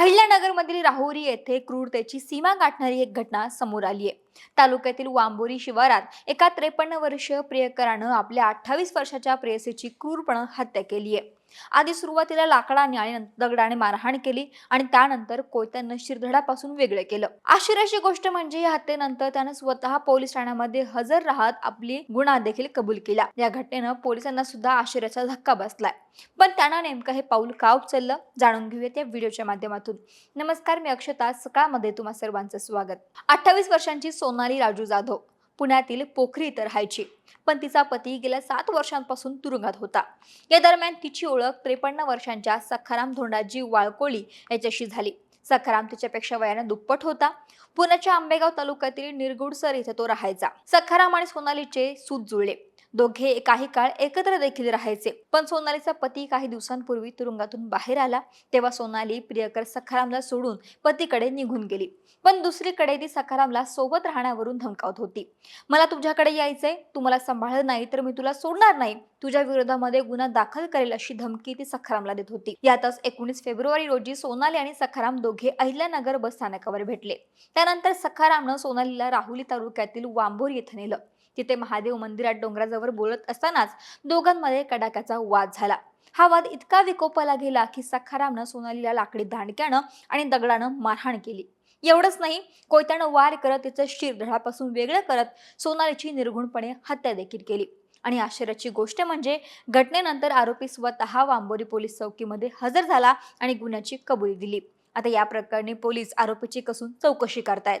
अहिल्यानगरमधील राहुरी येथे क्रूरतेची सीमा गाठणारी एक घटना समोर आली आहे. तालुक्यातील वांबोरी शिवारात एका त्रेपन्न वर्षीय प्रियकरानं आपल्या अठ्ठावीस वर्षाच्या प्रेयसीची क्रूरपणे हत्या केली आहे. आधी सुरुवातीला लाकडाने आणि दगडाने मारहाण केली आणि त्यानंतर कोयत्यानं शिरधडापासून वेगळे केलं. आश्चर्याची गोष्ट म्हणजे या हत्येनंतर त्यानं स्वतः पोलीस ठाण्यामध्ये हजर राहत आपली गुन्हा देखील कबूल केला. या घटनेनं पोलिसांना सुद्धा आश्चर्याचा धक्का बसलाय. पण त्यांना नेमकं हे पाऊल का उचललं? जाणून घेऊयात या व्हिडिओच्या माध्यमातून. नमस्कार मी अक्षता. सकाळमध्ये तुम्हा सर्वांचं स्वागत. अठ्ठावीस वर्षांची सोनाली राजू जाधव. पुण्यातील पोखरी इथं राहायची. पण तिचा पती गेल्या सात वर्षांपासून तुरुंगात होता. या दरम्यान तिची ओळख त्रेपन्न वर्षांच्या सखाराम धोंडाजी वाळकोळी याच्याशी झाली. सखाराम तिच्यापेक्षा वयाने दुप्पट होता. पुण्याच्या आंबेगाव तालुक्यातील निरगुडसर इथे तो राहायचा. सखाराम आणि सोनालीचे सूत जुळले. दोघे काही काळ एकत्र देखील राहायचे. पण सोनालीचा पती काही दिवसांपूर्वी तुरुंगातून बाहेर आला. तेव्हा सोनाली प्रियकर सखारामला सोडून पतीकडे निघून गेली. पण दुसरीकडे ती सखारामला सोबत राहण्यावरून धमकावत होती. मला तुझ्याकडे यायचंय. तू मला सांभाळलं नाही तर मी तुला सोडणार नाही. तुझ्या विरोधामध्ये गुन्हा दाखल करेल अशी धमकी ती सखारामला देत होती. यातच एकोणीस फेब्रुवारी रोजी सोनाली आणि सखाराम दोघे अहिल्यानगर बस स्थानकावर भेटले. त्यानंतर सखारामनं सोनालीला राहुली तालुक्यातील वांबोर येथे नेलं. तिथे महादेव मंदिरात डोंगराजवळ बोलत असतानाच दोघांमध्ये कडाक्याचा वाद झाला. हा वाद इतका विकोपाला गेला की सखारामनं सोनालीला लाकडी दांडक्यानं आणि दगडानं मारहाण केली. एवढंच नाही कोयत्यानं वार करत तिचं शिर धडापासून वेगळं करत सोनालीची निर्गुणपणे हत्या देखील केली. आणि आश्चर्याची गोष्ट म्हणजे घटनेनंतर आरोपी स्वतः वांबोरी पोलीस चौकीमध्ये हजर झाला आणि गुन्ह्याची कबुली दिली. आता या प्रकरणी पोलीस आरोपीची कसून चौकशी करतायत.